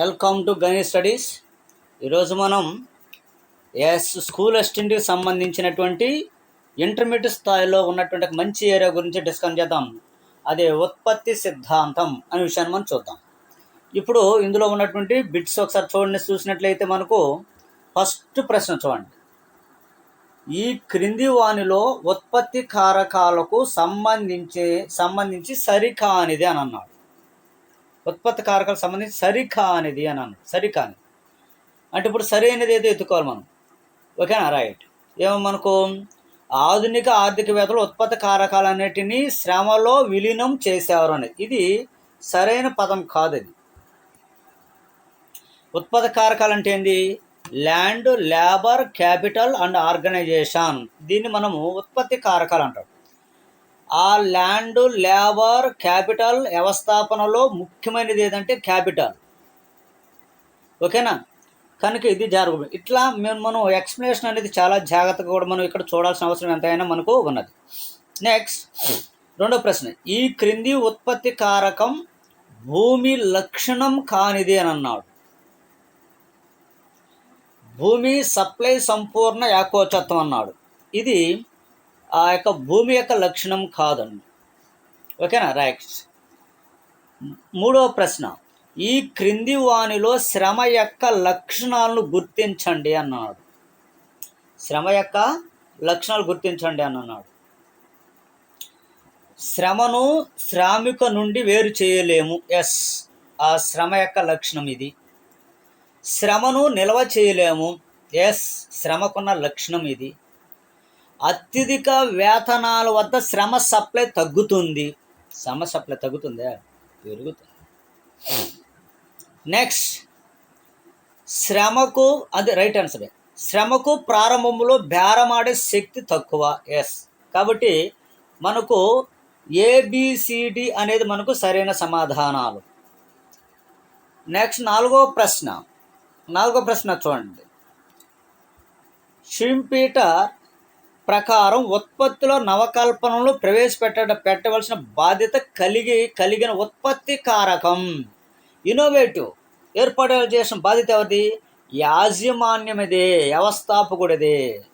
Welcome to Ganesh studies. ఈరోజు మనం yes school అసిస్టెంట్కి సంబంధించినటువంటి ఇంటర్మీడియట్ స్థాయిలో ఉన్నటువంటి ఒక మంచి ఏరియా గురించి డిస్కస్ చేద్దాం. అదే ఉత్పత్తి సిద్ధాంతం అనే విషయాన్ని మనం చూద్దాం. ఇప్పుడు ఇందులో ఉన్నటువంటి బిట్స్ ఒకసారి చూడండి. చూసినట్లయితే మనకు ఫస్ట్ ప్రశ్న చూడండి. ఈ క్రింది వానిలో ఉత్పత్తి కారకాలకు సంబంధించి సంబంధించి సరికానిది అని అన్నాడు. ఉత్పత్తి కారకాలకు సంబంధించి సరికానిది అని సరికా సరికాని అంటే ఇప్పుడు సరైనది ఏదో ఎత్తుకోవాలి మనం. ఓకేనా రైట్. ఏమో మనకు ఆధునిక ఆర్థికవేత్తలు ఉత్పత్తి కారకాలన్నిటినీ శ్రమలో విలీనం చేసేవారు అనేది ఇది సరైన పదం కాదు అది ఉత్పత్తి కారకాలు అంటే ఏంది? Land labour capital and organisation. దీన్ని మనము ఉత్పత్తి కారకాలు అంటాం. ఆ ల్యాండ్ లేబర్ క్యాపిటల్ వ్యవస్థాపనలో ముఖ్యమైనది ఏదంటే క్యాపిటల్. ఓకేనా? కనుక ఇది జరగదు ఇట్లా మేము మనం ఎక్స్ప్లెనేషన్ అనేది చాలా జాగ్రత్తగా కూడా మనం ఇక్కడ చూడాల్సిన అవసరం ఎంతైనా మనకు ఉన్నది. నెక్స్ట్ రెండో ప్రశ్న. ఈ క్రింది ఉత్పత్తి కారకం భూమి లక్షణం కానిది అని అన్నాడు. భూమి సప్లై సంపూర్ణ ఏకోచత్వం అన్నాడు. ఇది ఆ యొక్క భూమి యొక్క లక్షణం కాదండి. ఓకేనా? రైట్ మూడవ ప్రశ్న. ఈ క్రింది వానిలో శ్రమ యొక్క లక్షణాలను గుర్తించండి అన్నాడు. శ్రమ యొక్క లక్షణాలు గుర్తించండి అని అన్నాడు. శ్రమను శ్రామిక నుండి వేరు చేయలేము. ఎస్ ఆ శ్రమ యొక్క లక్షణం ఇది. శ్రమను నిల్వ చేయలేము. ఎస్ శ్రమకున్న లక్షణం ఇది. అత్యధిక వేతనాల వద్ద శ్రమ సప్లై తగ్గుతుంది. శ్రమ సప్లై తగ్గుతుందా? పెరుగుతుంది నెక్స్ట్. శ్రమకు అది రైట్ ఆన్సర్. శ్రమకు ప్రారంభంలో బేరమాడే శక్తి తక్కువ. ఎస్ కాబట్టి మనకు ఏబిసిడి అనేది మనకు సరైన సమాధానాలు. నెక్స్ట్ నాలుగో ప్రశ్న. నాలుగో ప్రశ్న చూడండి. షింపీటర్ ప్రకారం ఉత్పత్తిలో నవకల్పనలు ప్రవేశపెట్ట పెట్టవలసిన బాధ్యత కలిగి కలిగిన ఉత్పత్తి కారకం. ఇన్నోవేటివ్ ఏర్పాటు చేసిన బాధ్యత ఎవరిది? యాజమాన్యమిదే వ్యవస్థాపకుడిదే.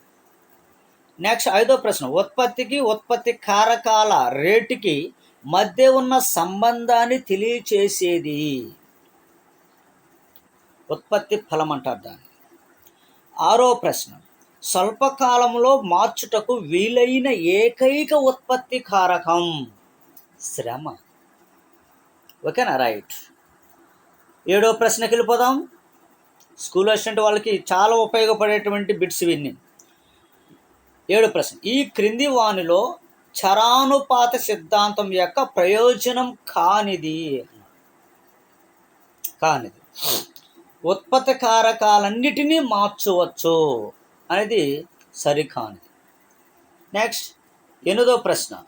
నెక్స్ట్ ఐదో ప్రశ్న. ఉత్పత్తికి ఉత్పత్తి కారకాల రేటుకి మధ్య ఉన్న సంబంధాన్ని తెలియచేసేది. ఉత్పత్తి ఫలం అంటారు దాన్ని. ఆరో ప్రశ్న. స్వల్పకాలంలో మార్చుటకు వీలైన ఏకైక ఉత్పత్తి కారకం శ్రమ. ఓకేనా? రైట్. ఏడో ప్రశ్నకి వెళ్ళిపోదాం స్కూల్ అసిస్టెంట్ వాళ్ళకి చాలా ఉపయోగపడేటువంటి బిట్స్ విన్ని ఏడో ప్రశ్న. ఈ క్రింది వానిలో చరానుపాత సిద్ధాంతం యొక్క ప్రయోజనం కానిది? కానిది. ఉత్పత్తి కారకాలన్నిటినీ మార్చవచ్చు. అనేది సరికానిది. నెక్స్ట్ ఎనిమిదో ప్రశ్న.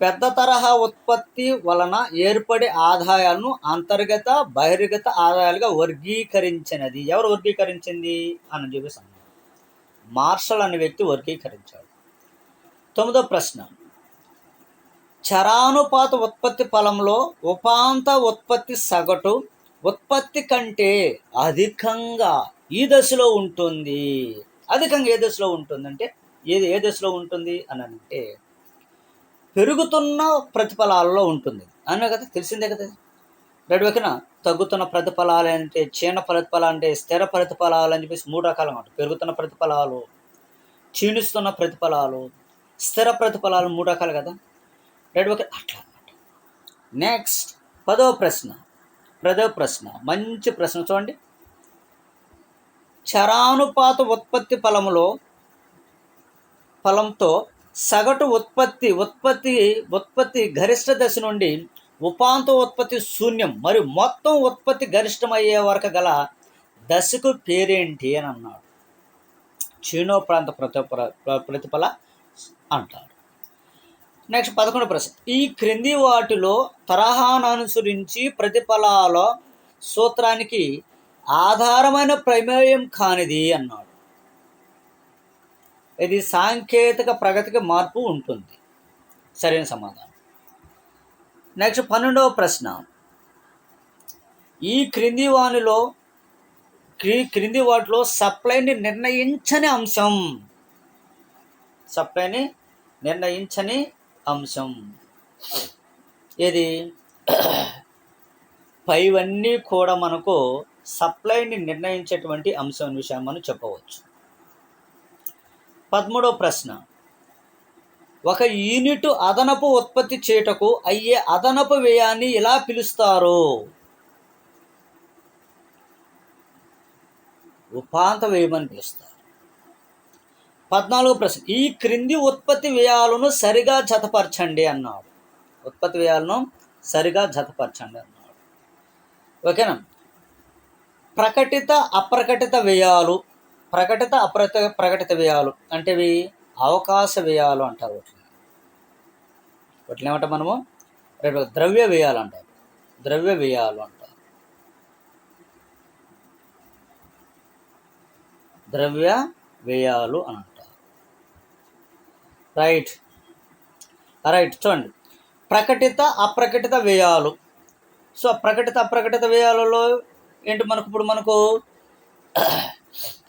పెద్ద తరహా ఉత్పత్తి వలన ఏర్పడే ఆదాయాలను అంతర్గత బహిర్గత ఆదాయాలుగా వర్గీకరించినది. ఎవరు వర్గీకరించింది? అని చెప్పేసి మార్షల్ అనే వ్యక్తి వర్గీకరించాడు. తొమ్మిదో ప్రశ్న. చరానుపాత ఉత్పత్తి ఫలంలో ఉపాంత ఉత్పత్తి సగటు ఉత్పత్తి కంటే అధికంగా ఈ దశలో ఉంటుంది. అధికంగా ఏ దశలో ఉంటుందంటే ఏది ఏ దశలో ఉంటుంది అని అంటే పెరుగుతున్న ప్రతిఫలాలలో ఉంటుంది. అనే కదా? తెలిసిందే కదా? రెండు వైపున తగ్గుతున్న ప్రతిఫలాలు అంటే క్షీణ ప్రతిఫలాలు అంటే స్థిర ప్రతిఫలాలు అని చెప్పేసి మూడు రకాలు అన్నమాట. పెరుగుతున్న ప్రతిఫలాలు క్షీణిస్తున్న ప్రతిఫలాలు స్థిర ప్రతిఫలాలు మూడు రకాలు కదా? రెండు వైపు అట్లా అనమాట నెక్స్ట్ పదవ ప్రశ్న. పదవ ప్రశ్న. మంచి ప్రశ్న చూడండి. చరానుపాత ఉత్పత్తి ఫలములో ఫలంతో సగటు ఉత్పత్తి ఉత్పత్తి ఉత్పత్తి గరిష్ట దశ నుండి ఉపాంత ఉత్పత్తి శూన్యం మరియు మొత్తం ఉత్పత్తి గరిష్టమయ్యే వరకు గల దశకు పేరేంటి అని అన్నాడు. చీనో ప్రాంత ప్రతిఫల ప్రతిఫల అంటారు నెక్స్ట్ పదకొండు ప్రశ్న. ఈ క్రింది వాటిలో తరహాను అనుసరించి ప్రతిఫలాల సూత్రానికి ఆధారమైన ప్రమేయం కానిది అన్నాడు. ఇది సాంకేతిక ప్రగతికి మార్పు ఉంటుంది. సరైన సమాధానం. నెక్స్ట్ పన్నెండవ ప్రశ్న. ఈ క్రింది వానిలో క్రింది వాటిలో సప్లైని నిర్ణయించని అంశం. సప్లైని నిర్ణయించని అంశం. ఇది పైవన్నీ కూడా మనకు సప్లైని నిర్ణయించేటువంటి అంశం విషయం మనం చెప్పవచ్చు. పదమూడవ ప్రశ్న. ఒక యూనిట్ అదనపు ఉత్పత్తి చేయుటకు అయ్యే అదనపు వ్యయాన్ని ఎలా పిలుస్తారు? ఉపాంత వ్యయమని పిలుస్తారు. పద్నాలుగు ప్రశ్న. ఈ క్రింది ఉత్పత్తి వ్యయాలను సరిగా జతపరచండి అన్నాడు. ఉత్పత్తి వ్యయాలను సరిగా జతపరచండి అన్నాడు. ఓకేనా? ప్రకటిత అప్రకటిత వ్యయాలు ప్రకటిత అప్రత ప్రకటిత వ్యయాలు అంటే ఇవి అవకాశ వ్యయాలు అంటారు వాటిని. వాటిని ఏమంటాం మనము? రేపు ద్రవ్య వ్యయాలు అంటారు. ద్రవ్య వ్యయాలు అంటారు. ద్రవ్య వ్యయాలు అని అంటారు. రైట్. రైట్ చూడండి. ప్రకటిత అప్రకటిత వ్యయాలు. సో ప్రకటిత అప్రకటిత వ్యయాలలో ఏంటి మనకు ఇప్పుడు మనకు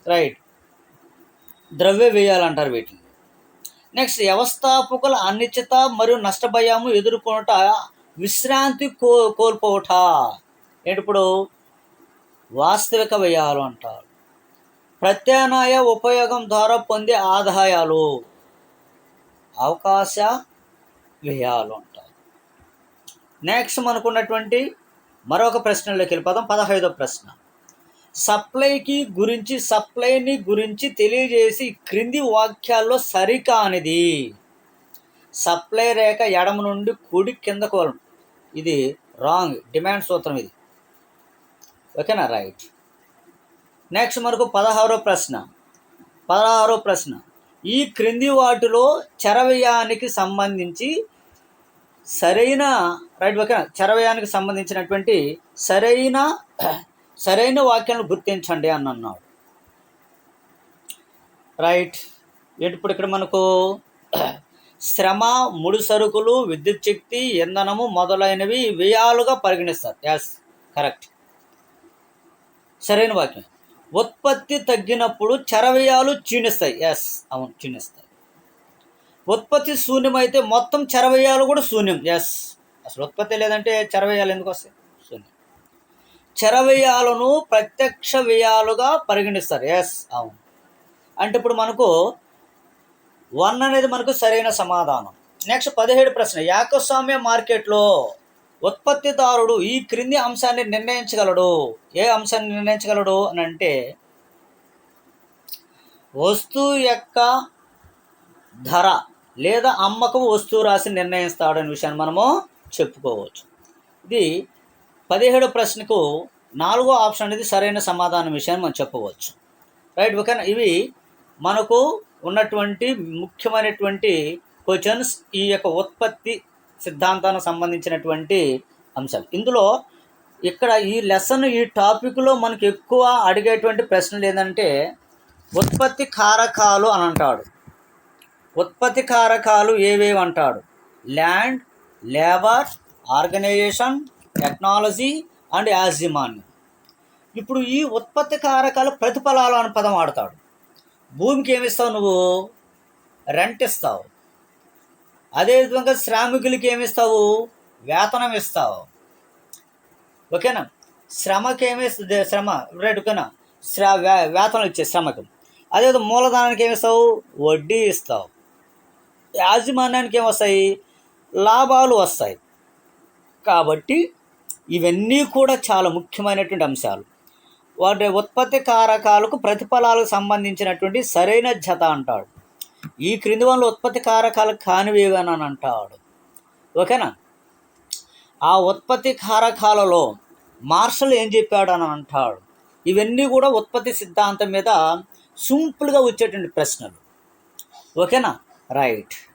రైట్. ద్రవ్య వ్యయాలు అంటారు వీటిని. నెక్స్ట్ వ్యవస్థాపకుల అనిశ్చిత మరియు నష్టభయము ఎదుర్కొనుట విశ్రాంతి కో కోల్పోవట. ఏంటి ఇప్పుడు? వాస్తవిక వ్యయాలు అంటారు. ప్రత్యామ్నాయ ఉపయోగం ద్వారా పొందే ఆదాయాలు. అవకాశ వ్యయాలు అంటారు. నెక్స్ట్ మనకున్నటువంటి మరొక ప్రశ్నలోకి వెళ్ళిపోదాం. పదహైదో ప్రశ్న. సప్లైకి గురించి సప్లైని గురించి తెలియజేసి క్రింది వాక్యాల్లో సరికానిది. సప్లై రేఖ ఎడమ నుండి కుడి కిందకు వలన ఇది రాంగ్ డిమాండ్ సూత్రం ఇది. ఓకేనా? రైట్. నెక్స్ట్ మనకు పదహారో ప్రశ్న. పదహారో ప్రశ్న. ఈ క్రింది వాటిలో చరవ్యానికి సంబంధించి సరైన రైట్ ఓకే. చరవయానికి సంబంధించినటువంటి సరైన సరైన వాక్యాలను గుర్తించండి అని అన్నాడు. రైట్. ఇప్పుడు ఇక్కడ మనకు శ్రమ ముడి సరుకులు విద్యుత్ శక్తి ఇంధనము మొదలైనవి వ్యయాలుగా పరిగణిస్తారు. ఎస్ కరెక్ట్ సరైన వాక్యం. ఉత్పత్తి తగ్గినప్పుడు చరవ్యయాలు క్షీణిస్తాయి. ఎస్ అవును క్షీణిస్తాయి. ఉత్పత్తి శూన్యమైతే మొత్తం చరవ్యయాలు కూడా శూన్యం. ఎస్ అసలు ఉత్పత్తి లేదంటే చెరవేయాలు ఎందుకు వస్తాయి? శూన్యం చరవ్యయాలను ప్రత్యక్ష వ్యయాలుగా పరిగణిస్తారు. ఎస్ అవును. అంటే ఇప్పుడు మనకు వన్ అనేది మనకు సరైన సమాధానం. నెక్స్ట్ పదిహేడు ప్రశ్న. యాకస్వామ్య మార్కెట్లో ఉత్పత్తిదారుడు ఈ క్రింది అంశాన్ని నిర్ణయించగలడు. ఏ అంశాన్ని నిర్ణయించగలడు అని అంటే వస్తువు యొక్క ధర లేదా అమ్మకం వస్తువు రాసి నిర్ణయిస్తాడు అనే విషయాన్ని మనము చెప్పుకోవచ్చు. ఇది పదిహేడో ప్రశ్నకు నాలుగో ఆప్షన్ అనేది సరైన సమాధానం విషయాన్ని మనం చెప్పవచ్చు. రైట్ ఓకేనా ఇవి మనకు ఉన్నటువంటి ముఖ్యమైనటువంటి క్వశ్చన్స్ ఈ యొక్క ఉత్పత్తి సిద్ధాంతానికి సంబంధించినటువంటి అంశాలు. ఇందులో ఇక్కడ ఈ లెసన్ ఈ టాపిక్లో మనకు ఎక్కువ అడిగేటువంటి ప్రశ్నలు ఏంటంటే ఉత్పత్తి కారకాలు అని అంటాడు. ఉత్పత్తి కారకాలు ఏవేవి అంటాడు? Land labour organisation technology and యాజిమాన్యం. ఇప్పుడు ఈ ఉత్పత్తి కారకాలు ప్రతిఫలాలు అనే పదం వాడతాడు. భూమికి ఏమి ఇస్తావు నువ్వు? రెంట్ ఇస్తావు. అదేవిధంగా శ్రామికులకి ఏమి ఇస్తావు? వేతనం ఇస్తావు. ఓకేనా? శ్రమకి ఏమిస్తుంది శ్రమ రైట్ ఓకేనా? శ్ర వే- వేతనం ఇచ్చే శ్రమకి. అదేవిధంగా మూలధనానికి ఏమి ఇస్తావు? వడ్డీ ఇస్తావు. యాజమాన్యానికి ఏమి వస్తాయి? లాభాలు వస్తాయి. కాబట్టి ఇవన్నీ కూడా చాలా ముఖ్యమైనటువంటి అంశాలు. వాటి ఉత్పత్తి కారకాలకు ప్రతిఫలాలకు సంబంధించినటువంటి సరైన జత అంటాడు. ఈ క్రింది వల్ల ఉత్పత్తి కారకాలు కానివేవని అని అంటాడు. ఓకేనా? ఆ ఉత్పత్తి కారకాలలో మార్షల్ ఏం చెప్పాడు అని అంటాడు. ఇవన్నీ కూడా ఉత్పత్తి సిద్ధాంతం మీద సింపుల్గా వచ్చేటువంటి ప్రశ్నలు. ఓకేనా? రైట్.